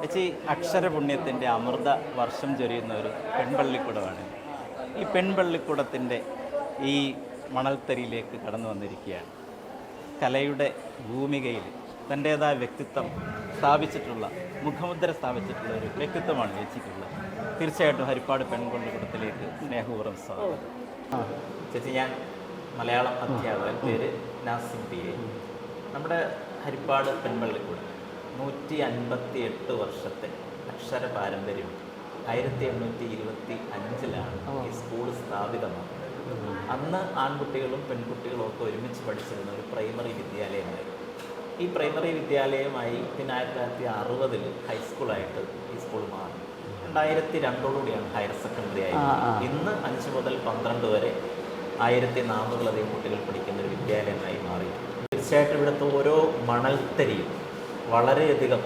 ചേച്ചി അക്ഷരപുണ്യത്തിന്റെ അമൃത വർഷം ചൊരിയുന്ന ഒരു പെൺപള്ളിക്കുടമാണ്. ഈ പെൺപള്ളിക്കുടത്തിന്റെ ഈ മണൽത്തരിയിലേക്ക് കടന്നു വന്നിരിക്കുകയാണ്. കലയുടെ ഭൂമികയിൽ തന്റേതായ വ്യക്തിത്വം സ്ഥാപിച്ചിട്ടുള്ള മുഖമുദ്ര സ്ഥാപിച്ചിട്ടുള്ള ഒരു വ്യക്തിത്വമാണ് ചേച്ചിക്കുള്ളത്. തീർച്ചയായിട്ടും ഹരിപ്പാട് പെൺപള്ളിക്കുടത്തിലേക്ക് സ്നേഹപൂർവം സ്വാഗതം. ചേച്ചി ഞാൻ മലയാളം അധ്യാപകൻ പേര് നാസിം പി നമ്മുടെ ഹരിപ്പാട് പെൺപള്ളിക്കൂടം. നൂറ്റി അൻപത്തി എട്ട് വർഷത്തെ അക്ഷര പാരമ്പര്യമുണ്ട് ആയിരത്തി എണ്ണൂറ്റി ഇരുപത്തി അഞ്ചിലാണ് ഈ സ്കൂൾ സ്ഥാപിതമാകുന്നത് അന്ന് ആൺകുട്ടികളും പെൺകുട്ടികളും ഒക്കെ ഒരുമിച്ച് പഠിച്ചിരുന്ന ഒരു പ്രൈമറി വിദ്യാലയമായിരുന്നു. ഈ പ്രൈമറി വിദ്യാലയമായി പിന്നെ ആയിരത്തി തൊള്ളായിരത്തി അറുപതിൽ ഹൈസ്കൂളായിട്ട് ഈ സ്കൂൾ മാറി. രണ്ടായിരത്തി രണ്ടോടുകൂടിയാണ് ഹയർ സെക്കൻഡറി ആയത്. ഇന്ന് അഞ്ച് മുതൽ പന്ത്രണ്ട് വരെ ആയിരത്തി നാനൂറിലധികം കുട്ടികൾ പഠിക്കുന്ന ഒരു വിദ്യാലയമായി മാറി തീർച്ചയായിട്ടും ഇവിടുത്തെ ഓരോ മണൽത്തരിയും വളരെയധികം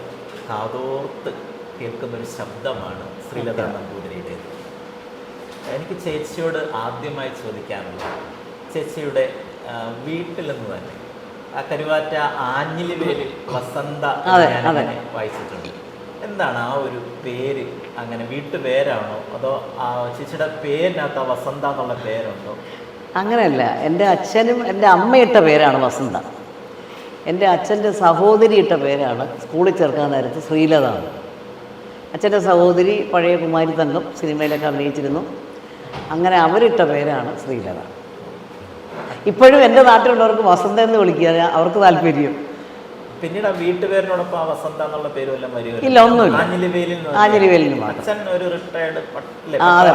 കാതോർത്ത് കേൾക്കുന്ന ഒരു ശബ്ദമാണ് ശ്രീലത നമ്പൂതിരിയുടേത് എനിക്ക് ചേച്ചിയോട് ആദ്യമായി ചോദിക്കാറുള്ളത് ചേച്ചിയുടെ വീട്ടിലെന്ന് വീട്ടിൽ നിന്ന് തന്നെ ആ കരുവാറ്റ ആഞ്ഞിലിവേലിൽ വസന്ത എന്ന് വായിച്ചിട്ടുണ്ട്. എന്താണ് ആ ഒരു പേര്? അങ്ങനെ വീട്ടുപേരാണോ? അതോ ആ ചേച്ചിയുടെ പേരിനകത്ത് ആ വസന്ത എന്നുള്ള പേരുണ്ടോ? അങ്ങനെയല്ല എന്റെ അച്ഛനും എന്റെ അമ്മയിട്ട പേരാണ് വസന്ത. എന്റെ അച്ഛന്റെ സഹോദരി ഇട്ട പേരാണ് സ്കൂളിൽ ചേർക്കാൻ നേരത്ത് ശ്രീലത. അച്ഛന്റെ സഹോദരി പഴയ കുമാരി തങ്കം സിനിമയിലൊക്കെ അഭിനയിച്ചിരുന്നു. അങ്ങനെ അവരിട്ട പേരാണ് ശ്രീലത. ഇപ്പോഴും എന്റെ നാട്ടിലുള്ളവർക്ക് വസന്ത എന്ന് വിളിക്കുക അവർക്ക് താല്പര്യം. പിന്നീട് ആ വീട്ടുപേരിനോടൊപ്പം ആ വസന്ത എന്നുള്ള പേരും വല്ലതും വരുമല്ലോ ഇല്ല, ഒന്നുമില്ല. മാത്രം. അച്ഛൻ ഒരു റിട്ടയർഡ്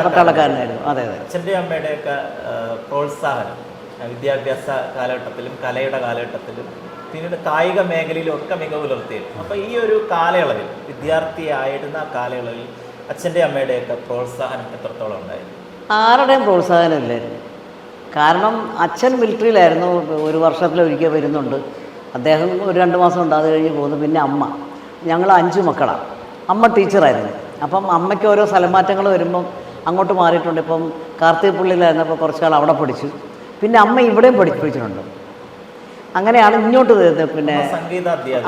പട്ടാളക്കാരനായിരുന്നു. അതെ അതെ. അച്ഛന്റെ അമ്മയുടെയൊക്കെ ആ, പ്രോത്സാഹനം. വിദ്യാഭ്യാസ കാലഘട്ടത്തിലും കലയുടെ കാലഘട്ടത്തിലും പിന്നീട് കായിക മേഖലയിലും ഒക്കെ മികവ് പുലർത്തിയിരുന്നു. അപ്പോൾ ഈ ഒരു കാലയളവിൽ വിദ്യാർത്ഥിയായിരുന്ന കാലയളവിൽ അച്ഛന്റെ അമ്മയുടെയൊക്കെ പ്രോത്സാഹനം എത്രത്തോളം ഉണ്ടായിരുന്നു ആരുടെയും പ്രോത്സാഹനം ഇല്ലായിരുന്നു കാരണം അച്ഛൻ മിലിറ്ററിയിലായിരുന്നു ഒരു വർഷത്തിലൊരിക്കൽ വരുന്നുണ്ട്. അദ്ദേഹം ഒരു രണ്ട് മാസം ഉണ്ട് അത് കഴിഞ്ഞ് പോകുന്നു. പിന്നെ അമ്മ. ഞങ്ങൾ അഞ്ച് മക്കളാണ്. അമ്മ ടീച്ചറായിരുന്നു. അപ്പം അമ്മയ്ക്ക് ഓരോ സ്ഥലമാറ്റങ്ങൾ വരുമ്പം അങ്ങോട്ട് മാറിയിട്ടുണ്ട്. ഇപ്പം കാർത്തികപ്പള്ളിയിലായിരുന്നപ്പോൾ കുറച്ച് കാലം അവിടെ പഠിച്ചു. പിന്നെ അമ്മ ഇവിടെയും പഠിപ്പിച്ചിട്ടുണ്ട്. അങ്ങനെയാണ് ഇങ്ങോട്ട് പിന്നെ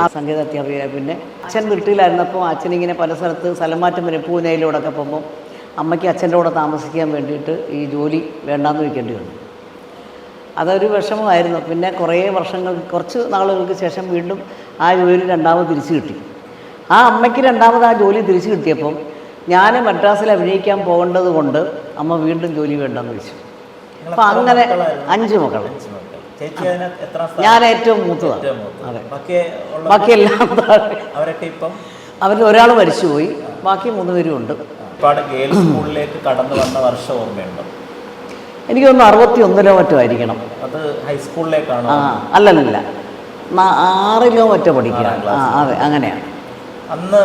ആ സംഗീത അധ്യാപിക. പിന്നെ അച്ഛൻ വീട്ടിലായിരുന്നപ്പോൾ അച്ഛനിങ്ങനെ പല സ്ഥലത്ത് സ്ഥലം മാറ്റം വരും. പൂനെയിലൂടെയൊക്കെ പോകുമ്പോൾ അമ്മയ്ക്ക് അച്ഛന്റെ കൂടെ താമസിക്കാൻ വേണ്ടിയിട്ട് ഈ ജോലി വേണ്ടാന്ന് വയ്ക്കേണ്ടി വന്നു. അതൊരു വിഷമമായിരുന്നു. പിന്നെ കുറേ വർഷങ്ങൾ കുറച്ച് നാളുകൾക്ക് ശേഷം വീണ്ടും ആ ജോലി രണ്ടാമത് തിരിച്ചു കിട്ടി. ആ അമ്മയ്ക്ക് രണ്ടാമത് ആ ജോലി തിരിച്ചു കിട്ടിയപ്പം ഞാൻ മദ്രാസിൽ അഭിനയിക്കാൻ പോകേണ്ടത് കൊണ്ട് അമ്മ വീണ്ടും ജോലി വേണ്ടെന്ന് വെച്ചു അപ്പം അങ്ങനെ അഞ്ച് മക്കൾ ഞാൻ ഏറ്റവും മൂത്തതാണ് അതെ. ബാക്കിയെല്ലാം. അവരൊക്കെ ഇപ്പം? അവരിൽ ഒരാൾ മരിച്ചുപോയി. ബാക്കി മൂന്ന് പേരും ഉണ്ട് സ്കൂളിലേക്ക് കടന്നു വന്ന വർഷം ഓർമ്മയുണ്ടോ? എനിക്ക് തോന്നുന്നു അറുപത്തി ഒന്നിലോ മറ്റോ ആയിരിക്കണം. അത് ഹൈസ്കൂളിലേക്കാണ് ആ അല്ലല്ല ആറിലോ മറ്റോ പഠിക്കണം ആ അതെ അങ്ങനെയാണ്. അന്ന്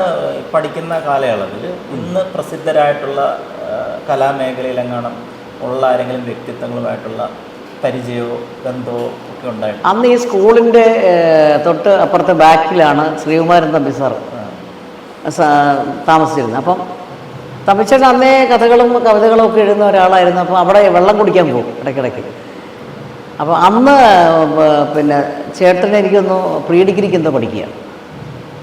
പഠിക്കുന്ന കാലയളവിൽ ഇന്ന് പ്രസിദ്ധരായിട്ടുള്ള കലാമേഖലയിലെങ്ങാനും ഉള്ള ആരെങ്കിലും വ്യക്തിത്വങ്ങളുമായിട്ടുള്ള പരിചയമോ ബന്ധമോ ഒക്കെ ഉണ്ടായിരുന്നു അന്ന് ഈ സ്കൂളിന്റെ തൊട്ട് അപ്പുറത്തെ ബാക്കിലാണ് ശ്രീകുമാരൻ തമ്പി സാർ താമസിച്ചിരുന്നത്. അപ്പം തമ്പിച്ചേട്ടൻ അന്നേ കഥകളും കവിതകളും ഒക്കെ എഴുതുന്ന ഒരാളായിരുന്നു. അപ്പം അവിടെ വെള്ളം കുടിക്കാൻ പോകും ഇടയ്ക്കിടയ്ക്ക്. അപ്പോൾ അന്ന് പിന്നെ ചേട്ടൻ എനിക്കൊന്ന് പ്രീ ഡിഗ്രിക്ക് എന്തോ പഠിക്കുക.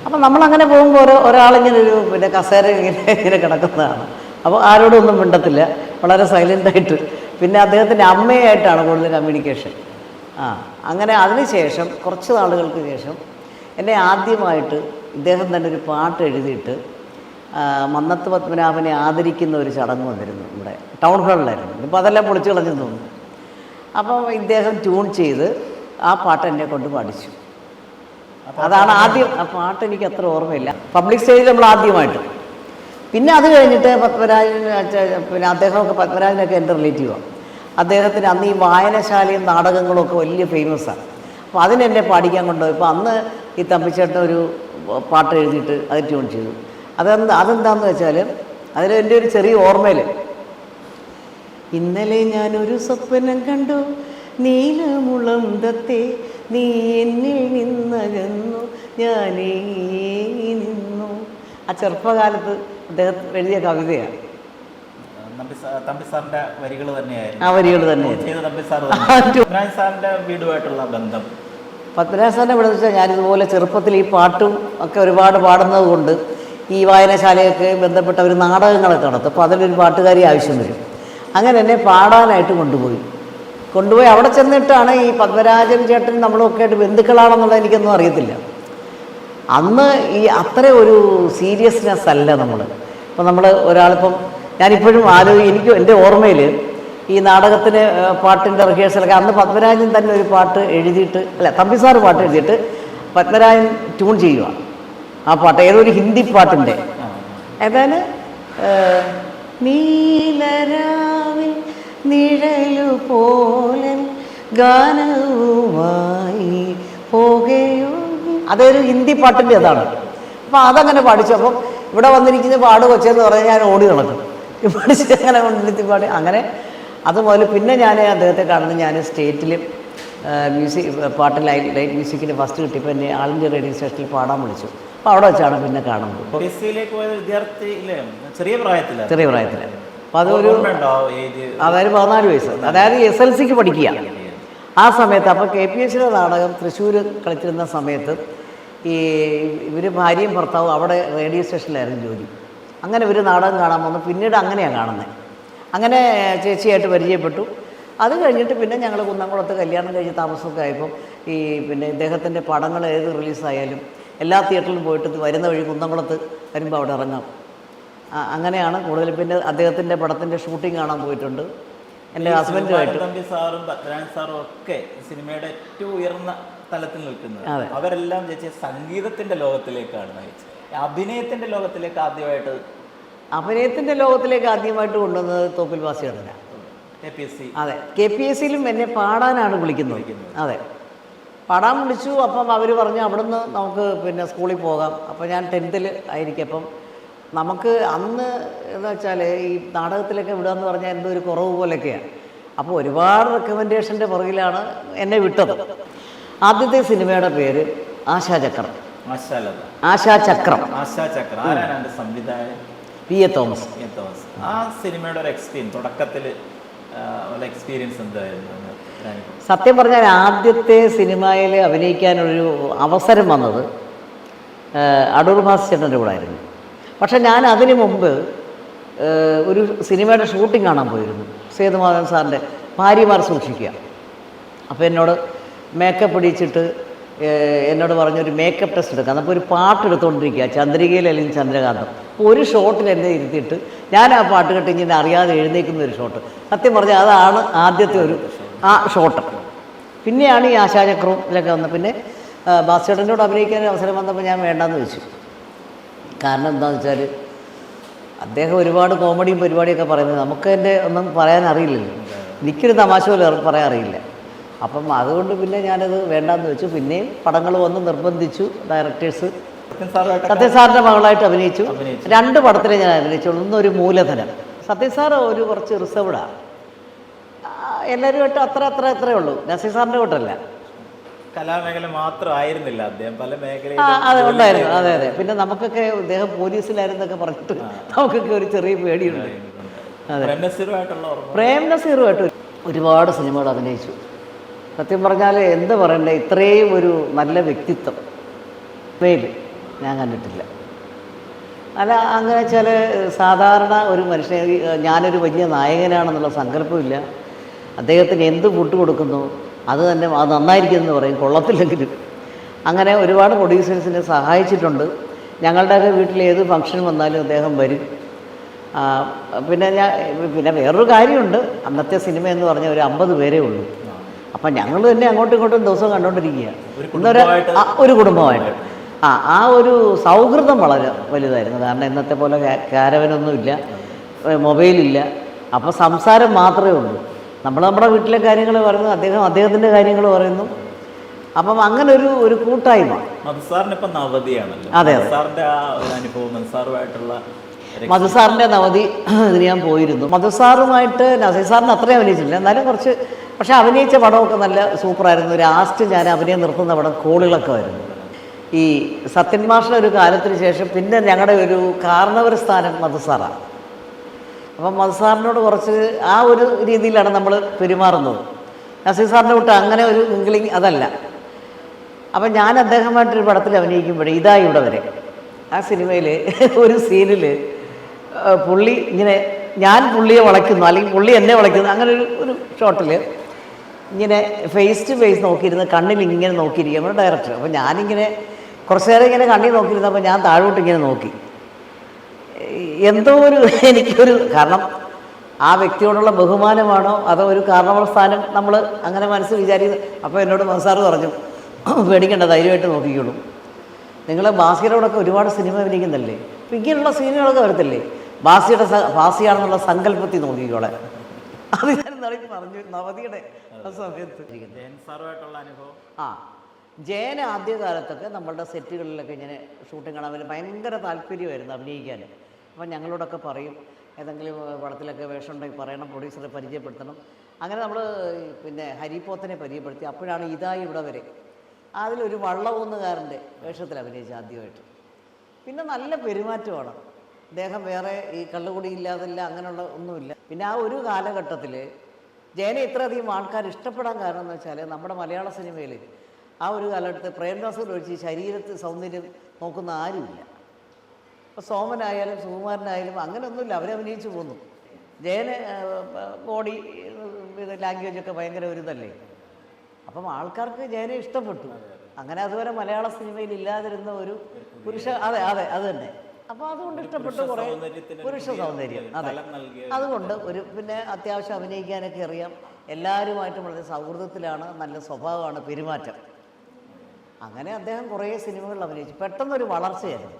അപ്പം നമ്മളങ്ങനെ പോകുമ്പോൾ ഒരു ഒരാളിങ്ങനെ ഒരു പിന്നെ കസേര ഇങ്ങനെ ഇങ്ങനെ കിടക്കുന്നതാണ്. അപ്പോൾ ആരോടൊന്നും മിണ്ടത്തില്ല. വളരെ സൈലന്റായിട്ട് പിന്നെ അദ്ദേഹത്തിന്റെ അമ്മയായിട്ടാണ് കൂടുതൽ കമ്മ്യൂണിക്കേഷൻ ആ അങ്ങനെ അതിനുശേഷം കുറച്ച് നാളുകൾക്ക് ശേഷം എന്നെ ആദ്യമായിട്ട് ഇദ്ദേഹം തന്നെ ഒരു പാട്ട് എഴുതിയിട്ട് മന്നത്ത് പത്മനാഭനെ ആദരിക്കുന്ന ഒരു ചടങ്ങ് വന്നിരുന്നു നമ്മുടെ ടൗൺ ഹാളിലായിരുന്നു. ഇപ്പോൾ അതെല്ലാം പൊളിച്ചു കളഞ്ഞു തോന്നുന്നു. അപ്പം ഇദ്ദേഹം ട്യൂൺ ചെയ്ത് ആ പാട്ട് എന്നെ കൊണ്ട് പാടിച്ചു അതാണ് ആദ്യം. ആ പാട്ട് എനിക്ക് അത്ര ഓർമ്മയില്ല. പബ്ലിക് സ്റ്റേജിൽ നമ്മൾ ആദ്യമായിട്ട്. പിന്നെ അത് കഴിഞ്ഞിട്ട് പത്മരാജൻ പിന്നെ അദ്ദേഹമൊക്കെ പത്മരാജനൊക്കെ എന്റെ റിലേറ്റീവാണ് അദ്ദേഹത്തിന് അന്ന് ഈ വായനശാലയും നാടകങ്ങളും ഒക്കെ വലിയ ഫേമസാണ് അപ്പോൾ അതിനെന്നെ പാടിക്കാൻ കൊണ്ടുപോയി. ഇപ്പോൾ അന്ന് ഈ തമ്പിച്ചേട്ടൻ ഒരു പാട്ട് എഴുതിയിട്ട് അത് ട്യൂൺ ചെയ്തു. അതെന്താ അതെന്താന്ന് വെച്ചാൽ അതിൽ എന്റെ ഒരു ചെറിയ ഓർമ്മയിൽ ഇന്നലെ ഞാനൊരു സ്വപ്നം കണ്ടു. നീലമുളം ദത്തേ നീ എന്നിൽ നിന്നകന്നു. ഞാനേ നിന്നു. ആ ചെറുപ്പകാലത്ത് അദ്ദേഹം എഴുതിയ കവിതയാണ്. തമ്പി സാറിന്റെ വരികൾ തന്നെയായിരുന്നു. ആ വരികൾ തന്നെ തമ്പി സാർ ഇബ്രാഹിം സാറിന്റെ വീടുമായിട്ടുള്ള ബന്ധം. പത്മനാഭ സാറിനെ ഇവിടെ വെച്ചാൽ ഞാനിതുപോലെ ചെറുപ്പത്തിൽ ഈ പാട്ടും ഒക്കെ ഒരുപാട് പാടുന്നത് കൊണ്ട് ഈ വായനശാലയൊക്കെ ബന്ധപ്പെട്ട ഒരു നാടകങ്ങളൊക്കെ നടത്തും. അപ്പോൾ അതിലൊരു പാട്ടുകാരി ആവശ്യം വരും. അങ്ങനെ എന്നെ പാടാനായിട്ട് കൊണ്ടുപോയി. കൊണ്ടുപോയി അവിടെ ചെന്നിട്ടാണ് ഈ പത്മരാജൻ ചേട്ടൻ നമ്മളൊക്കെ ആയിട്ട് ബന്ധുക്കളാണെന്നുള്ളത് എനിക്കൊന്നും അറിയത്തില്ല. അന്ന് ഈ അത്ര ഒരു സീരിയസ്നെസ് അല്ല നമ്മൾ ഇപ്പം നമ്മൾ ഒരാളിപ്പം ഞാനിപ്പോഴും ആലോചിക്കും എനിക്ക് എന്റെ ഓർമ്മയിൽ ഈ നാടകത്തിന് പാട്ടിന്റെ റിഹേഴ്സലൊക്കെ അന്ന് പത്മരാജൻ തന്നെ ഒരു പാട്ട് എഴുതിയിട്ട് അല്ല തമ്പി പാട്ട് എഴുതിയിട്ട് പത്മരാജൻ ട്യൂൺ ചെയ്യുക ആ പാട്ട് ഏതോ ഒരു ഹിന്ദി പാട്ടിന്റെ. ഏതാണ്? നീലരാവിൽ നിഴലു പോലൻ ഗാനവുമായി പോകയോ അതൊരു ഹിന്ദി പാട്ടിന്റെ അതാണ് അപ്പോൾ അതങ്ങനെ പഠിച്ചു അപ്പം ഇവിടെ വന്നിരിക്കുന്ന പാട് കൊച്ചെന്ന് പറഞ്ഞാൽ ഞാൻ ഓടി നടക്കും. ഈ പഠിച്ച് അങ്ങനെ കൊണ്ടിരുത്തി പാടി. അങ്ങനെ അതുപോലെ പിന്നെ ഞാൻ അദ്ദേഹത്തെ കാണുന്നത് ഞാൻ സ്റ്റേറ്റിൽ മ്യൂസിക് പാട്ട് ലൈറ്റ് ലൈറ്റ് മ്യൂസിക്കിന് ഫസ്റ്റ് കിട്ടിയപ്പോൾ എന്നെ ആൾ ഇന്ത്യ റേഡിയോ സ്റ്റേഷനിൽ പാടാൻ വിളിച്ചു. അപ്പോൾ അവിടെ വെച്ചാണ് പിന്നെ കാണുന്നത്. ചെറിയ പ്രായത്തിൽ ചെറിയ പ്രായത്തിൽ അപ്പോൾ അതൊരു അതായത് പതിനാല് വയസ്സ്. അതായത് എസ് എൽ സിക്ക് പഠിക്കുക. ആ സമയത്ത് അപ്പോൾ കെ പി എസ് സിയുടെ നാടകം തൃശ്ശൂർ കളിച്ചിരുന്ന സമയത്ത് ഈ ഇവർ ഭാര്യയും ഭർത്താവും അവിടെ റേഡിയോ സ്റ്റേഷനിലായിരുന്നു ജോലി. അങ്ങനെ ഇവർ നാടകം കാണാൻ വന്നു. പിന്നീട് അങ്ങനെയാണ് കാണുന്നത് അങ്ങനെ ചേച്ചിയായിട്ട് പരിചയപ്പെട്ടു. അത് കഴിഞ്ഞിട്ട് പിന്നെ ഞങ്ങൾ കുന്നംകുളത്ത് കല്യാണം കഴിഞ്ഞ് താമസമൊക്കെ ആയപ്പോൾ ഈ പിന്നെ ഇദ്ദേഹത്തിന്റെ പടങ്ങൾ ഏത് റിലീസായാലും എല്ലാ തിയേറ്ററിലും പോയിട്ട് വരുന്ന വഴി കുന്നംകുളത്ത് വരുമ്പോൾ അവിടെ ഇറങ്ങാം. അങ്ങനെയാണ് കൂടുതൽ പിന്നെ അദ്ദേഹത്തിന്റെ പടത്തിന്റെ ഷൂട്ടിംഗ് കാണാൻ പോയിട്ടുണ്ട്. എന്റെ ഹസ്ബൻഡുമായിട്ട് സാറും പത്മനാഭൻ സാറും ഒക്കെ സിനിമയുടെ ഏറ്റവും ഉയർന്ന തലത്തിൽ നിൽക്കുന്നത്. അവരെല്ലാം ചേച്ചി സംഗീതത്തിന്റെ ലോകത്തിലേക്കാണ് നയിച്ചത്. അഭിനയത്തിന്റെ ലോകത്തിലേക്ക് ആദ്യമായിട്ട് അഭിനയത്തിന്റെ ലോകത്തിലേക്ക് ആദ്യമായിട്ട് കൊണ്ടുവന്നത് തോപ്പിൽ വാസി കെ പി അതെ. കെ പി എസ് സിയിലും എന്നെ പാടാനാണ് വിളിക്കുന്നത്. അതെ. പാടാൻ വിളിച്ചു അപ്പം അവർ പറഞ്ഞു അവിടുന്ന് നമുക്ക് പിന്നെ സ്കൂളിൽ പോകാം. അപ്പം ഞാൻ ടെൻത്തിൽ ആയിരിക്കും. അപ്പം നമുക്ക് അന്ന് എന്ന് വെച്ചാൽ ഈ നാടകത്തിലൊക്കെ വിടുക എന്ന് പറഞ്ഞാൽ എന്തോ ഒരു കുറവ് പോലെയൊക്കെയാണ്. അപ്പോൾ ഒരുപാട് റെക്കമെൻഡേഷന്റെ പുറകിലാണ് എന്നെ വിട്ടത്. ആദ്യത്തെ സിനിമയുടെ പേര് ആശാചക്രം ആശാചക്രം ആശാ ചക്ര. ആരാണ് സംവിധായകൻ? P A Thomas. E. Thomas. ആ സിനിമയുടെ ഒരു എക്സ്പീരിയൻസ് തുടക്കത്തിൽ എക്സ്പീരിയൻസ് എന്തായിരുന്നു? സത്യം പറഞ്ഞാൽ ആദ്യത്തെ സിനിമയിൽ അഭിനയിക്കാനൊരു അവസരം വന്നത് അടൂർ ഭാസ്ചേട്ടന്റെ കൂടെ ആയിരുന്നു. പക്ഷെ ഞാൻ അതിനു മുമ്പ് ഒരു സിനിമയുടെ ഷൂട്ടിംഗ് കാണാൻ പോയിരുന്നു. സേതുമാധവൻ സാറിന്റെ ഭാര്യമാർ സൂക്ഷിക്കുക. അപ്പോൾ എന്നോട് മേക്കപ്പ് ഇടിച്ചിട്ട് എന്നോട് പറഞ്ഞൊരു മേക്കപ്പ് ടെസ്റ്റ് എടുക്കാം അപ്പോൾ ഒരു പാട്ട് എടുത്തുകൊണ്ടിരിക്കുക ചന്ദ്രികയിൽ അല്ലെങ്കിൽ ചന്ദ്രകാന്തം. അപ്പോൾ ഒരു ഷോട്ടിൽ എന്നെ ഇരുത്തിയിട്ട് ഞാൻ ആ പാട്ട് കേട്ട് ഇങ്ങനെ അറിയാതെ എഴുന്നേക്കുന്ന ഒരു ഷോട്ട് സത്യം പറഞ്ഞാൽ അതാണ് ആദ്യത്തെ ഒരു ആ ഷോട്ട് പിന്നെയാണ് ഈ ആശാചക്രവും ഇതിലൊക്കെ വന്നത്. പിന്നെ ബാസ്കറ്റിനോട് അഭിനയിക്കാൻ അവസരം വന്നപ്പോൾ ഞാൻ വേണ്ടാന്ന് വെച്ചു കാരണം എന്താണെന്ന് വെച്ചാൽ അദ്ദേഹം ഒരുപാട് കോമഡിയും പരിപാടിയൊക്കെ പറയുന്നത് നമുക്ക് എന്റെ ഒന്നും പറയാൻ അറിയില്ലല്ലോ. എനിക്കൊരു തമാശ പോലെ പറയാൻ അറിയില്ല. അപ്പം അതുകൊണ്ട് പിന്നെ ഞാനത് വേണ്ടാന്ന് വെച്ചു. പിന്നെയും പടങ്ങൾ വന്ന് നിർബന്ധിച്ചു ഡയറക്ടേഴ്സ് സത്യൻ സത്യസാറിന്റെ മകളായിട്ട് അഭിനയിച്ചു. രണ്ട് പടത്തിലേ ഞാൻ അഭിനയിച്ചുള്ളൂ. ഒന്നൊരു മൂലധനം. സത്യസാർ ഒരു കുറച്ച് റിസർവ്ഡാണ് എല്ലാവരുമായിട്ട് അത്ര അത്ര അത്രേ ഉള്ളൂ. നസീർ സാറിന്റെ കൂട്ടല്ല കലാമേഖല മാത്രമായിരുന്നില്ല അദ്ദേഹം. പല ആ അതെ ഉണ്ടായിരുന്നു. അതെ അതെ. പിന്നെ നമുക്കൊക്കെ അദ്ദേഹം പോലീസിലായിരുന്നൊക്കെ പറഞ്ഞിട്ട് നമുക്കൊക്കെ ഒരു ചെറിയ പേടിയുണ്ട്. പ്രേം നസീറുമായിട്ട് ഒരുപാട് സിനിമകൾ അഭിനയിച്ചു. സത്യം പറഞ്ഞാൽ എന്ത് പറയണ്ടേ? ഇത്രയും ഒരു നല്ല വ്യക്തിത്വം. മേൽ ഞാൻ കണ്ടിട്ടില്ല. അല്ല അങ്ങനെ വെച്ചാൽ സാധാരണ ഒരു മനുഷ്യനെ ഞാനൊരു വലിയ നായകനാണെന്നുള്ള സങ്കല്പമില്ല. അദ്ദേഹത്തിന് എന്ത് ഫുഡ് കൊടുക്കുന്നു? അത് തന്നെ അത് നന്നായിരിക്കുമെന്ന് പറയും. കൊള്ളത്തില്ലെങ്കിലും. അങ്ങനെ ഒരുപാട് പ്രൊഡ്യൂസേഴ്സിനെ സഹായിച്ചിട്ടുണ്ട്. ഞങ്ങളുടെയൊക്കെ വീട്ടിൽ ഏത് ഫംഗ്ഷൻ വന്നാലും അദ്ദേഹം വരും. പിന്നെ ഞാൻ പിന്നെ വേറൊരു കാര്യമുണ്ട്. അന്നത്തെ സിനിമ എന്ന് പറഞ്ഞാൽ ഒരു അമ്പത് പേരേ ഉള്ളൂ. അപ്പം ഞങ്ങൾ തന്നെ അങ്ങോട്ടും ഇങ്ങോട്ടും ദിവസം കണ്ടോണ്ടിരിക്കുക. ഒരു ഇന്നൊരു കുടുംബമായിട്ട് ആ, ഒരു കുടുംബമായിട്ട്. ആ ആ ഒരു സൗഹൃദം വളരെ വലുതായിരുന്നു. കാരണം ഇന്നത്തെ പോലെ കാരവനൊന്നുമില്ല മൊബൈലില്ല. അപ്പോൾ സംസാരം മാത്രമേ ഉള്ളൂ. നമ്മൾ നമ്മുടെ വീട്ടിലെ കാര്യങ്ങൾ പറയുന്നു അദ്ദേഹം അദ്ദേഹത്തിന്റെ കാര്യങ്ങൾ പറയുന്നു. അപ്പം അങ്ങനെ ഒരു ഒരു കൂട്ടായ്മ. മധുസാറിന് ഇപ്പൊ നവതിയാണല്ലോ. അതെ, ആ ഒരു അനുഭവം മധുസാറുമായിട്ടുള്ള മധുസാറിന്റെ നവതി ഇതിന് ഞാൻ പോയിരുന്നു. മധുസാറുമായിട്ട് നസീർ സാറിന് അത്രയും അഭിനയിച്ചില്ല എന്നാലും കുറച്ച് പക്ഷേ അഭിനയിച്ച പടമൊക്കെ നല്ല സൂപ്പറായിരുന്നു. ലാസ്റ്റ് ഞാൻ അഭിനയം നിർത്തുന്ന പടം കോളുകളൊക്കെ വരുന്നു ഈ സത്യൻ മാഷിന്റെ ഒരു കാലത്തിന് ശേഷം പിന്നെ ഞങ്ങളുടെ ഒരു കാരണവർ സ്ഥാനം മധുസാറാണ് അപ്പം മധുസാറിനോട് കുറച്ച് ആ ഒരു രീതിയിലാണ് നമ്മൾ പെരുമാറുന്നത്. നസീർ സാറിന്റെ കൂട്ട് അങ്ങനെ ഒരു മിങ്കിളിങ് അതല്ല. അപ്പം ഞാൻ അദ്ദേഹമായിട്ടൊരു പടത്തിൽ അഭിനയിക്കുമ്പോഴേ ഇതാ ഇവിടെ വരെ. ആ സിനിമയിൽ ഒരു സീനിൽ പുള്ളി ഇങ്ങനെ ഞാൻ പുള്ളിയെ വളയ്ക്കുന്നു അല്ലെങ്കിൽ പുള്ളി എന്നെ വളയ്ക്കുന്നു അങ്ങനെ ഒരു ഒരു ഷോട്ടിൽ ഇങ്ങനെ ഫേസ് ടു ഫേസ് നോക്കിയിരുന്ന് കണ്ണിൽ ഇങ്ങനെ നോക്കിയിരിക്കും നമ്മുടെ ഡയറക്ടർ അപ്പോൾ ഞാനിങ്ങനെ കുറച്ച് നേരം ഇങ്ങനെ കണ്ണിൽ നോക്കിയിരുന്നപ്പോൾ ഞാൻ താഴോട്ട് ഇങ്ങനെ നോക്കി. എന്തോ ഒരു എനിക്കൊരു കാരണം ആ വ്യക്തിയോടുള്ള ബഹുമാനമാണോ അതോ ഒരു കാരണവസ്ഥാനം നമ്മൾ അങ്ങനെ മനസ്സ് വിചാരിക്കുന്നു? അപ്പോൾ എന്നോട് മസാറ് പറഞ്ഞു പേടിക്കേണ്ട ധൈര്യമായിട്ട് നോക്കിക്കോളൂ. നിങ്ങൾ ബാസിയോടൊക്കെ ഒരുപാട് സിനിമ അഭിനയിക്കുന്നല്ലേ? അപ്പം ഇങ്ങനെയുള്ള സീനുകളൊക്കെ വരത്തില്ലേ? ബാസിയുടെ ബാസിയാണെന്നുള്ള സങ്കല്പത്തിൽ നോക്കിക്കോളെ. അത് ഞാൻ പറഞ്ഞു നവതിയുടെ ആ സമയത്ത്. സാറുമായിട്ടുള്ള അനുഭവം? ആ ജയൻ ആദ്യകാലത്തൊക്കെ നമ്മളുടെ സെറ്റുകളിലൊക്കെ ഇങ്ങനെ ഷൂട്ടിംഗ് കാണാൻ വേണ്ടി ഭയങ്കര താല്പര്യമായിരുന്നു അഭിനയിക്കാൻ. അപ്പം ഞങ്ങളോടൊക്കെ പറയും ഏതെങ്കിലും പടത്തിലൊക്കെ വേഷം ഉണ്ടെങ്കിൽ പറയണം പ്രൊഡ്യൂസറെ പരിചയപ്പെടുത്തണം. അങ്ങനെ നമ്മൾ പിന്നെ ഹരിപ്പോത്തനെ പരിചയപ്പെടുത്തി. അപ്പോഴാണ് ഇതായി ഇവിടെ വരെ. അതിലൊരു വള്ളവൂന്നുകാരന്റെ വേഷത്തിൽ അഭിനയിച്ച ആദ്യമായിട്ട്. പിന്നെ നല്ല പെരുമാറ്റമാണ്. അദ്ദേഹം വേറെ ഈ കള്ളുകൂടി ഇല്ലാതില്ല അങ്ങനെയുള്ള ഒന്നുമില്ല. പിന്നെ ആ ഒരു കാലഘട്ടത്തിൽ ജയനെ ഇത്രയധികം ആൾക്കാർ ഇഷ്ടപ്പെടാൻ കാരണം എന്ന് വെച്ചാൽ നമ്മുടെ മലയാള സിനിമയിൽ ആ ഒരു കാലഘട്ടത്തിൽ പ്രേംദാസിൽ ഒഴിച്ച് ശരീരത്തിൽ സൗന്ദര്യം നോക്കുന്ന ആരുമില്ല. അപ്പോൾ സോമനായാലും സുകുമാരനായാലും അങ്ങനെയൊന്നുമില്ല അഭിനയിച്ചു പോന്നു. ജയന് ബോഡി ലാംഗ്വേജൊക്കെ ഭയങ്കര ഒരു ഇതല്ലേ? അപ്പം ആൾക്കാർക്ക് ജയനെ ഇഷ്ടപ്പെട്ടു. അങ്ങനെ അതുവരെ മലയാള സിനിമയിൽ ഇല്ലാതിരുന്ന ഒരു പുരുഷ അതെ അതെ അത് തന്നെ. അപ്പോൾ അതുകൊണ്ട് ഇഷ്ടപ്പെട്ടു കുറേ പുരുഷ സൗന്ദര്യം. അതെ. അതുകൊണ്ട് ഒരു പിന്നെ അത്യാവശ്യം അഭിനയിക്കാനൊക്കെ അറിയാം. എല്ലാവരുമായിട്ടും വളരെ സൗഹൃദത്തിലാണ് നല്ല സ്വഭാവമാണ് പെരുമാറ്റം. അങ്ങനെ അദ്ദേഹം കുറേ സിനിമകളിൽ അഭിനയിച്ചു. പെട്ടെന്നൊരു വളർച്ചയായിരുന്നു.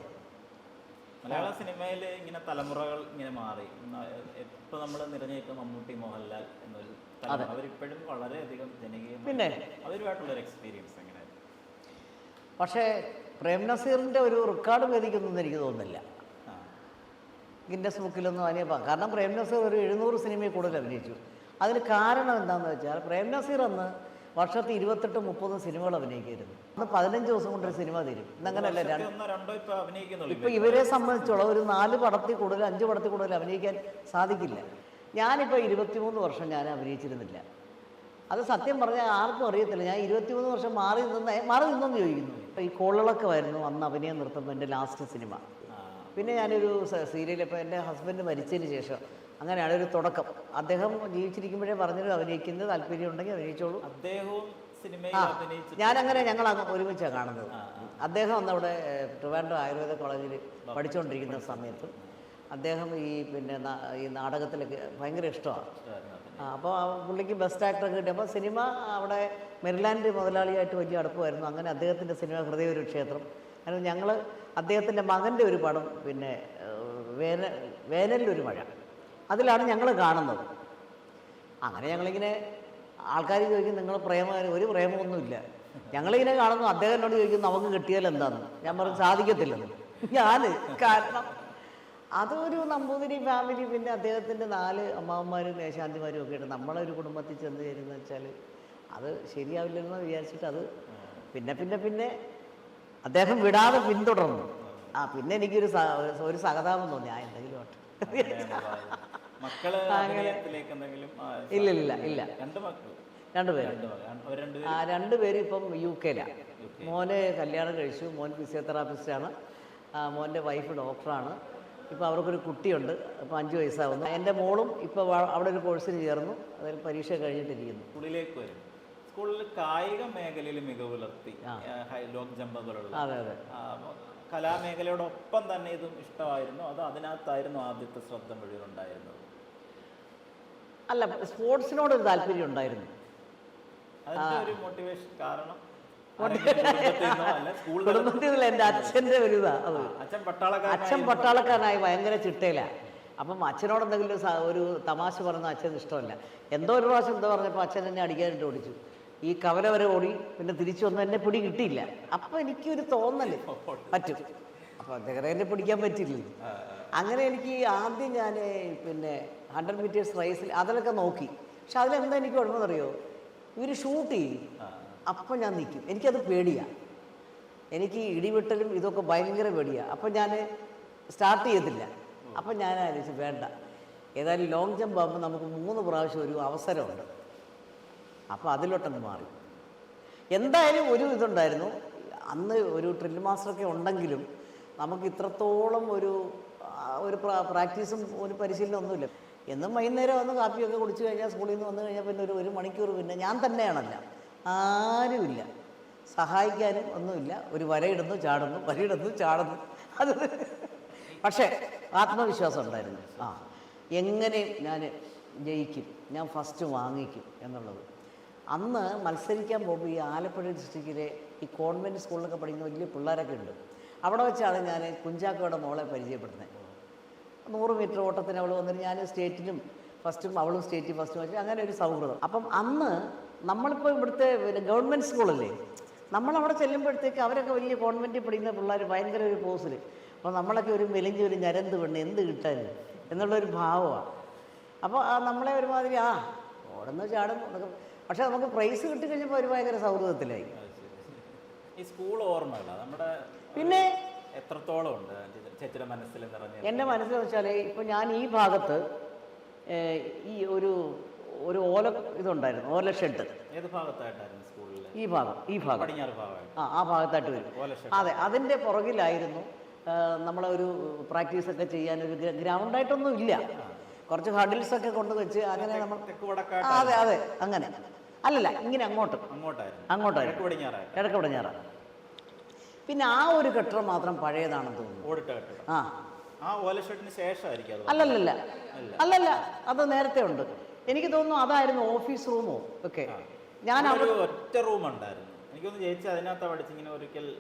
മലയാള സിനിമയിൽ ഇങ്ങനെ തലമുറകൾ ഇങ്ങനെ മാറി. ഇപ്പൊ നമ്മൾ നിറഞ്ഞേക്കും മമ്മൂട്ടി മോഹൻലാൽ എന്നൊരു അവരിപ്പോഴും വളരെയധികം ജനകീയം പിന്നെ അവരുമായിട്ടുള്ള ഒരു എക്സ്പീരിയൻസ് എങ്ങനെയായിരുന്നു? പക്ഷേ പ്രേം നസീറിന്റെ ഒരു റെക്കോർഡ് വേദിക്കുന്നൊന്നും എനിക്ക് തോന്നുന്നില്ല. ഗിൻഡസ് ഗിന്നസ് ബുക്കിലൊന്നും അതിനെ കാരണം പ്രേം നസീർ ഒരു എഴുന്നൂറ് സിനിമയിൽ കൂടുതൽ അഭിനയിച്ചു. അതിന് കാരണം എന്താണെന്ന് വെച്ചാൽ പ്രേം നസീർ അന്ന് വർഷത്തിൽ ഇരുപത്തെട്ട് മുപ്പത് സിനിമകൾ അഭിനയിക്കായിരുന്നു. അന്ന് പതിനഞ്ച് ദിവസം കൊണ്ടൊരു സിനിമ തീരും. എന്നങ്ങനല്ല ഇപ്പൊ ഇവരെ സംബന്ധിച്ചോളം ഒരു നാല് പടത്തിൽ കൂടുതൽ അഞ്ച് പടത്തിൽ കൂടുതൽ അഭിനയിക്കാൻ സാധിക്കില്ല. ഞാനിപ്പോൾ ഇരുപത്തിമൂന്ന് വർഷം ഞാൻ അഭിനയിച്ചിരുന്നില്ല. അത് സത്യം പറഞ്ഞാൽ ആർക്കും അറിയത്തില്ല. ഞാൻ ഇരുപത്തിമൂന്ന് വർഷം മാറി നിന്ന് മാറി നിന്നെന്ന് ചോദിക്കുന്നു. ഇപ്പോൾ ഈ കോളിളക്കമായിരുന്നു അന്ന് അഭിനയം നിർത്തുമ്പോൾ എന്റെ ലാസ്റ്റ് സിനിമ പിന്നെ ഞാനൊരു സീരിയൽ ഇപ്പോൾ എന്റെ ഹസ്ബൻഡ് മരിച്ചതിന് ശേഷം അങ്ങനെയാണ് ഒരു തുടക്കം. അദ്ദേഹം ജീവിച്ചിരിക്കുമ്പോഴേ പറഞ്ഞൊരു അഭിനയിക്കുന്നത് താല്പര്യം ഉണ്ടെങ്കിൽ അഭിനയിച്ചോളൂ. അദ്ദേഹവും ആ ഞാനങ്ങനെ ഞങ്ങൾ ഒരുമിച്ചാണ് കാണുന്നത്. അദ്ദേഹം അന്ന് അവിടെ ട്രിവാൻഡ്രം ആയുർവേദ കോളേജിൽ പഠിച്ചുകൊണ്ടിരിക്കുന്ന സമയത്ത് അദ്ദേഹം ഈ പിന്നെ ഈ നാടകത്തിലൊക്കെ ഭയങ്കര ഇഷ്ടമാണ്. അപ്പോൾ പുള്ളിക്ക് ബെസ്റ്റ് ആക്ടറൊക്കെ കിട്ടി. അപ്പോൾ സിനിമ അവിടെ മെരിലാൻഡ് മുതലാളിയായിട്ട് വലിയ അടുപ്പമായിരുന്നു. അങ്ങനെ അദ്ദേഹത്തിന്റെ സിനിമ ഹൃദയ ഒരു ക്ഷേത്രം അങ്ങനെ ഞങ്ങൾ അദ്ദേഹത്തിന്റെ മകന്റെ ഒരു പടം പിന്നെ വേനൽ വേന വേനലിലൊരു മഴ. അതിലാണ് ഞങ്ങൾ കാണുന്നത്. അങ്ങനെ ഞങ്ങളിങ്ങനെ ആൾക്കാർ ചോദിക്കും നിങ്ങൾ പ്രേമ ഒരു പ്രേമമൊന്നുമില്ല. ഞങ്ങളിങ്ങനെ കാണുന്നു അദ്ദേഹം എന്നോട് ചോദിക്കും നമുക്ക് കിട്ടിയാൽ എന്താന്ന്? ഞാൻ പറഞ്ഞു സാധിക്കത്തില്ലെന്ന്. ഞാൻ കാരണം അതൊരു നമ്പൂതിരി ഫാമിലി പിന്നെ അദ്ദേഹത്തിന്റെ നാല് അമ്മാവന്മാരും മേശാന്തിമാരും ഒക്കെ ആയിട്ട് നമ്മളൊരു ഒരു കുടുംബത്തിൽ ചെന്ന് ചേരുന്ന വെച്ചാൽ അത് ശരിയാവില്ലെന്ന് വിചാരിച്ചിട്ട് അത് പിന്നെ പിന്നെ പിന്നെ അദ്ദേഹം വിടാതെ പിന്തുടർന്നു. ആ പിന്നെ എനിക്കൊരു ഒരു സഹതാപം തോന്നി. ആ എന്തെങ്കിലും എന്തെങ്കിലും ഇല്ല ഇല്ല ഇല്ല. രണ്ടുപേരും? ആ രണ്ടുപേരും ഇപ്പം യു കെയിലാണ് മോനെ കല്യാണം കഴിച്ചു. മോൻ ഫിസിയോതെറാപ്പിസ്റ്റാണ് മോന്റെ വൈഫ് ഡോക്ടറാണ് ഇപ്പോൾ അവർക്കൊരു കുട്ടിയുണ്ട്. അപ്പോൾ അഞ്ച് വയസ്സാവുന്നു. എന്റെ മോളും ഇപ്പോൾ അവിടെ ഒരു കോഴ്സിന് ചേർന്നു. അതിൽ പരീക്ഷ കഴിഞ്ഞിട്ടിരിക്കുന്നു. സ്കൂളിലേക്ക് വരും. സ്കൂളിൽ കായിക മേഖലയിൽ മികവ് പുലർത്തി. ഹൈ ലോങ് ജമ്പ് പോലുള്ള. അതെ അതെ. കലാമേഖലയോടൊപ്പം തന്നെ ഇതും ഇഷ്ടമായിരുന്നു. അത് അതിനകത്തായിരുന്നു ആദ്യത്തെ ശ്രദ്ധ മുഴുവൻ ഉണ്ടായിരുന്നത് അല്ല സ്പോർട്സിനോടൊരു താല്പര്യം ഉണ്ടായിരുന്നു. അതിന്റെ ഒരു മോട്ടിവേഷൻ കാരണം കുടുംബത്തിൽ എന്റെ അച്ഛന്റെ ഒരു ഇതാ അത് അച്ഛൻ പട്ടാളക്കാരനായി ഭയങ്കര ചിട്ടയില്ല അപ്പം അച്ഛനോട് എന്തെങ്കിലും ഒരു തമാശ പറഞ്ഞ അച്ഛന് ഇഷ്ടമല്ല. എന്തോ ഒരു പ്രാവശ്യം എന്തോ പറഞ്ഞപ്പോൾ അച്ഛൻ എന്നെ അടിക്കാനായിട്ട് ഓടിച്ചു. ഈ കവല വരെ ഓടി പിന്നെ തിരിച്ചു വന്ന് എന്നെ പിടി കിട്ടിയില്ല. അപ്പം എനിക്കൊരു തോന്നൽ പറ്റും. അപ്പോൾ അദ്ദേഹം എന്നെ പിടിക്കാൻ പറ്റില്ല അങ്ങനെ എനിക്ക് ആദ്യം ഞാൻ പിന്നെ ഹൺഡ്രഡ് മീറ്റേഴ്സ് റേസിൽ അതിലൊക്കെ നോക്കി. പക്ഷെ അതിലെന്താ എനിക്ക് കുഴപ്പമെന്നറിയോ ഇവർ ഷൂട്ട് ചെയ്യും. അപ്പം ഞാൻ നിൽക്കും. എനിക്കത് പേടിയാണ് എനിക്ക് ഇടിവെട്ടലും ഇതൊക്കെ ഭയങ്കര പേടിയാണ് അപ്പം ഞാൻ സ്റ്റാർട്ട് ചെയ്തില്ല അപ്പം ഞാൻ ആലോചിച്ചു വേണ്ട. ഏതായാലും ലോങ് ജമ്പ് ആകുമ്പോൾ നമുക്ക് മൂന്ന് പ്രാവശ്യം ഒരു അവസരമുണ്ട്. അപ്പോൾ അതിലോട്ടങ്ങ് മാറി. എന്തായാലും ഒരു ഇതുണ്ടായിരുന്നു. അന്ന് ഒരു ഡ്രിൽ മാസ്റ്ററൊക്കെ ഉണ്ടെങ്കിലും നമുക്ക് ഇത്രത്തോളം ഒരു ഒരു പ്രാ- പ്രാക്ടീസും ഒരു പരിശീലനം ഒന്നുമില്ല. എന്നും വൈകുന്നേരം വന്ന് കാപ്പിയൊക്കെ കുടിച്ചു കഴിഞ്ഞാൽ സ്കൂളിൽ നിന്ന് വന്നു കഴിഞ്ഞാൽ പിന്നെ ഒരു ഒരു മണിക്കൂർ പിന്നെ ഞാൻ തന്നെയാണല്ല. ആരുമില്ല. സഹായിക്കാനും ഒന്നുമില്ല. ഒരു വരയിടുന്നു ചാടുന്നു വരയിടുന്നു ചാടുന്നു. അത് പക്ഷേ ആത്മവിശ്വാസം ഉണ്ടായിരുന്നു. ആ എങ്ങനെ ഞാൻ ജയിക്കും? ഞാൻ ഫസ്റ്റ് വാങ്ങിക്കും എന്നുള്ളത്. അന്ന് മത്സരിക്കാൻ പോകുമ്പോൾ ഈ ആലപ്പുഴ ഡിസ്ട്രിക്റ്റിലെ ഈ കോൺവെന്റ് സ്കൂളിലൊക്കെ പഠിക്കുന്ന വലിയ പിള്ളേരൊക്കെ ഉണ്ട്. അവിടെ വെച്ചാണ് ഞാൻ കുഞ്ചാക്കോയുടെ മോളെ പരിചയപ്പെടുന്നത്. നൂറ് മീറ്റർ ഓട്ടത്തിന് അവൾ വന്നിട്ട് ഞാൻ സ്റ്റേറ്റിനും ഫസ്റ്റും അവളും സ്റ്റേറ്റിൽ ഫസ്റ്റും വെച്ച് അങ്ങനെ ഒരു സൗഹൃദം. അപ്പം അന്ന് നമ്മളിപ്പോൾ ഇവിടുത്തെ പിന്നെ ഗവൺമെന്റ് സ്കൂളല്ലേ? നമ്മളവിടെ ചെല്ലുമ്പോഴത്തേക്ക് അവരൊക്കെ വലിയ കോൺവെന്റിൽ പഠിക്കുന്ന പിള്ളേർ ഭയങ്കര ഒരു പോസിൽ അപ്പോൾ നമ്മളൊക്കെ ഒരു മെലിഞ്ഞ് ഒരു ഞരന്ത് പെണ്ണ് എന്ത് കിട്ടാനും? എന്നുള്ളൊരു ഭാവമാണ് അപ്പോൾ ആ നമ്മളെ ഒരുമാതിരി ആ ഓടുന്നു ചാടും എന്നൊക്കെ. പക്ഷേ നമുക്ക് പ്രൈസ് കിട്ടിക്കഴിഞ്ഞപ്പോൾ ഒരു ഭയങ്കര സൗഹൃദത്തിലായി. ഈ സ്കൂൾ നമ്മുടെ പിന്നെ എത്രത്തോളം ഉണ്ട്? ചേച്ചിയുടെ മനസ്സിൽ എന്റെ മനസ്സിലെന്ന് വെച്ചാൽ ഇപ്പോൾ ഞാൻ ഈ ഭാഗത്ത് ഈ ഒരു ഒരു ഓല ഇതുണ്ടായിരുന്നു ഓല ഷെഡ്. ഏത് ഭാഗത്തായിട്ടായിരുന്നു സ്കൂളിൽ ഈ ഭാഗം ഈ ഭാഗം. പടിഞ്ഞാറ് ഭാഗമായിട്ട്. ആ ആ ഭാഗത്തായിട്ട് വരും. അതെ അതിന്റെ പുറകിലായിരുന്നു നമ്മളൊരു പ്രാക്ടീസ് ഒക്കെ ചെയ്യാൻ ഒരു ഗ്രൗണ്ടായിട്ടൊന്നും ഇല്ല. കുറച്ച് ഹഡിൽസ് ഒക്കെ കൊണ്ട് വെച്ച് അങ്ങനെ നമ്മൾ അതെ അതെ അങ്ങനെ. അല്ലല്ല ഇങ്ങനെ അങ്ങോട്ട്. അങ്ങോട്ടായിരുന്നു. കിഴക്ക് പടിഞ്ഞാറ. പിന്നെ ആ ഒരു കെട്ടിടം മാത്രം പഴയതാണെന്ന് തോന്നുന്നു. ഓടിട്ട കെട്ടിടം. ആ. ആ ഓല ഷെഡിന് ശേഷമായിരിക്കും അല്ലല്ല അല്ലല്ല അത് നേരത്തെ ഉണ്ട്. എനിക്ക് തോന്നുന്നു അതായിരുന്നു ഓഫീസ് റൂമോ? ഒക്കെ ഞാൻ അവിടെ ഒറ്റ റൂം ഉണ്ടായിരുന്നു. എനിക്കൊന്ന് അതിനകത്ത് പഠിച്ച് ഇങ്ങനെ ഒരിക്കൽ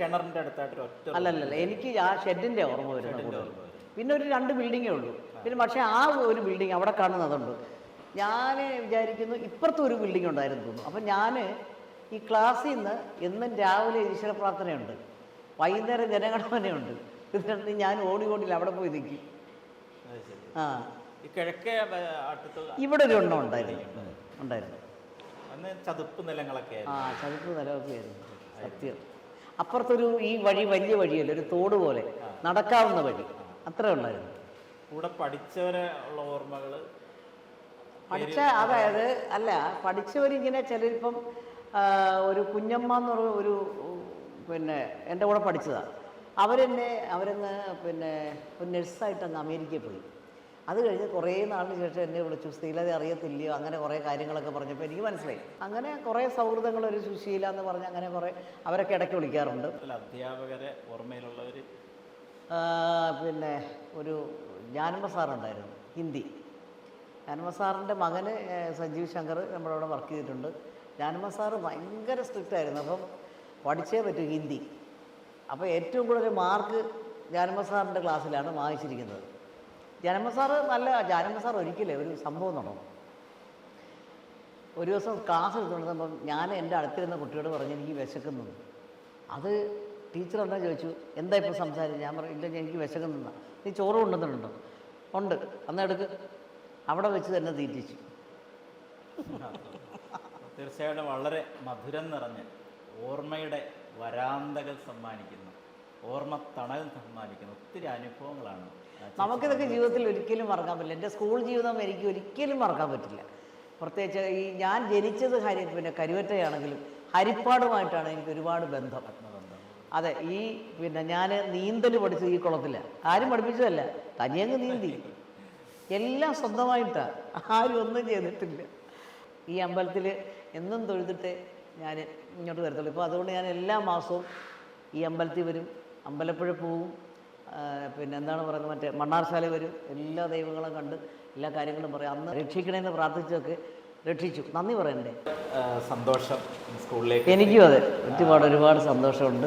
കിണറിന്റെ അടുത്തായിട്ട് ഒറ്റ അല്ലല്ല എനിക്ക് ആ ഷെഡിന്റെ ഓർമ്മ വരുന്നത് കൂടുതൽ. ഓർമ്മ വരും. പിന്നെ ഒരു രണ്ട് ബിൽഡിങ്ങേ ഉള്ളൂ. പിന്നെ പക്ഷേ ആ ഒരു ബിൽഡിംഗ് അവിടെ കാണുന്നതുണ്ട് ഞാൻ വിചാരിക്കുന്നു ഇപ്പുറത്തെ ഒരു ബിൽഡിംഗ് ഉണ്ടായിരുന്നു തോന്നുന്നു. അപ്പം ഞാൻ ഈ ക്ലാസ്സിൽ നിന്ന് എന്നും രാവിലെ ഈശ്വര പ്രാർത്ഥനയുണ്ട്. വൈകുന്നേരം ജനഗണമനയുണ്ട്. രണ്ടും ഞാൻ ഓടി ഓടി അവിടെ പോയി നിൽക്കും. ആ. കിഴക്കേ ആ, അറ്റത്ത് ഇവിടെ ഒരു എണ്ണം ഉണ്ടായിരുന്നു. ഉണ്ടായിരുന്നു. അന്ന് ചതുപ്പ് നിലങ്ങളൊക്കെ ആ ചതുപ്പ് നിലമൊക്കെ ആയിരുന്നു. സത്യം. അപ്പുറത്തൊരു ഈ വഴി വലിയ വഴിയല്ല ഒരു തോട് പോലെ. നടക്കാവുന്ന വഴി. അത്രേ ഉണ്ടായിരുന്നു. കൂടെ പഠിച്ചവരെ ഉള്ള ഓർമ്മകൾ പഠിച്ച അതായത് അല്ല പഠിച്ചവരിങ്ങനെ ചിലരിപ്പം ഒരു കുഞ്ഞമ്മ എന്ന് പറഞ്ഞ ഒരു പിന്നെ എന്റെ കൂടെ പഠിച്ചതാണ് അവരെന്നെ അവരങ്ങ് പിന്നെ ഒരു നഴ്സായിട്ട് അങ്ങ് അമേരിക്കയിൽ പോയി. അത് കഴിഞ്ഞ് കുറേ നാളിന് ശേഷം എന്നെ വിളിച്ചു സ്ത്രീലത അറിയത്തില്ലയോ? അങ്ങനെ കുറേ കാര്യങ്ങളൊക്കെ പറഞ്ഞപ്പോൾ എനിക്ക് മനസ്സിലായി. അങ്ങനെ കുറേ സൗഹൃദങ്ങൾ ഒരു സുശീല എന്ന് പറഞ്ഞ് അങ്ങനെ കുറേ അവരൊക്കെ ഇടയ്ക്ക് വിളിക്കാറുണ്ട്. അധ്യാപകരെ ഓർമ്മയിലുള്ളവർ പിന്നെ ഒരു ജ്ഞാനമ്പ സാറുണ്ടായിരുന്നു ഹിന്ദി. ജ്ഞാനമ്പ സാറിന്റെ മകന് സഞ്ജീവ് ശങ്കർ നമ്മുടെ അവിടെ വർക്ക് ചെയ്തിട്ടുണ്ട്. ജ്ഞാനമ്പ സാറ് ഭയങ്കര സ്ട്രിക്റ്റ് ആയിരുന്നു അപ്പം പഠിച്ചേ പറ്റൂ ഹിന്ദി. അപ്പോൾ ഏറ്റവും കൂടുതൽ മാർക്ക് ജ്ഞാനമ്പ സാറിന്റെ ക്ലാസ്സിലാണ് വാങ്ങിച്ചിരിക്കുന്നത്. ജ്ഞാനമ്മ സാറ് നല്ല ജ്ഞാനമ്മ സാർ ഒരിക്കലേ ഒരു സംഭവം നടന്നു. ഒരു ദിവസം ക്ലാസ് എടുത്തുകൊണ്ടിരുന്നപ്പം ഞാൻ എന്റെ അടുത്തിരുന്ന കുട്ടിയോട് പറഞ്ഞ് എനിക്ക് വിശക്കുന്നു അത് ടീച്ചർ എന്താ ചോദിച്ചു എന്താ ഇപ്പോൾ സംസാരിച്ചു ഞാൻ പറഞ്ഞു ഇല്ല എനിക്ക് വിശക്കുന്നില്ല നീ ചോറ് കൊണ്ടുവന്നിട്ടുണ്ടോ? ഉണ്ട്. അന്ന് എടുക്ക്. അവിടെ വെച്ച് തന്നെ തീറ്റിച്ചു. തീർച്ചയായിട്ടും വളരെ മധുരം നിറഞ്ഞ് ഓർമ്മയുടെ വരാന്തകൾ സമ്മാനിക്കുന്നു. ഓർമ്മ തണൽ സമ്മാനിക്കുന്നു. ഒത്തിരി അനുഭവങ്ങളാണ്. നമുക്കിതൊക്കെ ജീവിതത്തിൽ ഒരിക്കലും മറക്കാൻ പറ്റില്ല. എന്റെ സ്കൂൾ ജീവിതം എനിക്ക് ഒരിക്കലും മറക്കാൻ പറ്റില്ല. പ്രത്യേകിച്ച് ഈ ഞാൻ ജനിച്ചത് ഹരി പിന്നെ കരുവറ്റയാണെങ്കിലും ഹരിപ്പാടുമായിട്ടാണ് എനിക്ക് ഒരുപാട് ബന്ധം. അതെ ഈ പിന്നെ ഞാൻ നീന്തൽ പഠിച്ചത് ഈ കുളത്തിലാണ് ആരും പഠിപ്പിച്ചതല്ല തനിയങ്ങ് നീന്തി. എല്ലാം സ്വന്തമായിട്ടാണ് ആരും ഒന്നും ചെയ്തിട്ടില്ല. ഈ അമ്പലത്തിൽ എന്നും തൊഴുതിട്ട് ഞാൻ ഇങ്ങോട്ട് വരത്തുള്ളൂ. ഇപ്പോൾ അതുകൊണ്ട് ഞാൻ എല്ലാ മാസവും ഈ അമ്പലത്തിൽ വരും. അമ്പലപ്പുഴ പോവും. പിന്നെ എന്താണ് പറയുന്നത്? മറ്റേ മണ്ണാർശാല വരും. എല്ലാ ദൈവങ്ങളും കണ്ട് എല്ലാ കാര്യങ്ങളും പറയും. അന്ന് രക്ഷിക്കണമെന്ന് പ്രാർത്ഥിച്ചൊക്കെ രക്ഷിച്ചു. നന്ദി പറയണ്ടേ? സന്തോഷം സ്കൂളിലേക്ക്. എനിക്കും അതെ. ഒരുപാട് ഒരുപാട് സന്തോഷമുണ്ട്.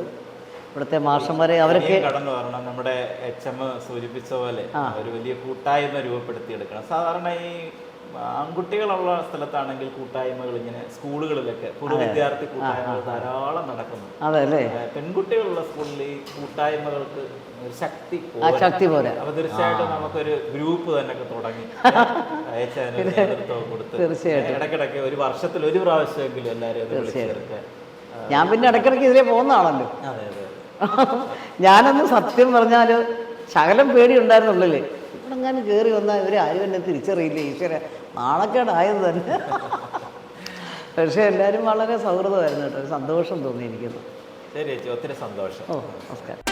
ഇവിടുത്തെ മാഷന്മാരെ അവരൊക്കെ കടന്നു വരണം. നമ്മുടെ എച്ച് എം സൂചിപ്പിച്ച പോലെ ഒരു വലിയ കൂട്ടായ്മ രൂപപ്പെടുത്തിയെടുക്കണം. സാധാരണ ഈ ആൺകുട്ടികളുള്ള സ്ഥലത്താണെങ്കിൽ കൂട്ടായ്മകൾ ഇങ്ങനെ സ്കൂളുകളിലൊക്കെ പൊതു വിദ്യാർത്ഥി കൂട്ടായ്മകൾ ധാരാളം നടക്കുന്നു. അതല്ലേ പെൺകുട്ടികളുള്ള സ്കൂളിൽ ഈ കൂട്ടായ്മകൾക്ക് ഒരു ശക്തി ശക്തി പോലെ അപ്പൊ തീർച്ചയായിട്ടും നമുക്കൊരു ഗ്രൂപ്പ് തന്നെ ഒക്കെ തുടങ്ങി നേതൃത്വം കൊടുത്ത്. തീർച്ചയായിട്ടും. ഇടയ്ക്കിടയ്ക്ക് ഒരു വർഷത്തിൽ ഒരു പ്രാവശ്യമെങ്കിലും എല്ലാവരും ഞാൻ പിന്നെ ഇടയ്ക്കിടയ്ക്ക് ഇതിലേ പോകുന്ന അതെ അതെ. ഞാനന്ന് സത്യം പറഞ്ഞാൽ ശകലം പേടി ഉണ്ടായിരുന്നുള്ളിൽ. ഇവിടെ എങ്ങാനും കയറി വന്നാൽ ഇവർ ആരും എന്നെ തിരിച്ചറിയില്ല. ഈശ്വര നാണക്കേടായത് തന്നെ. പക്ഷേ എല്ലാവരും വളരെ സൗഹൃദമായിരുന്നു കേട്ടോ. സന്തോഷം തോന്നി എനിക്കൊന്ന് ശരി ചേച്ചി ഒത്തിരി സന്തോഷം. ഓ നമസ്കാരം.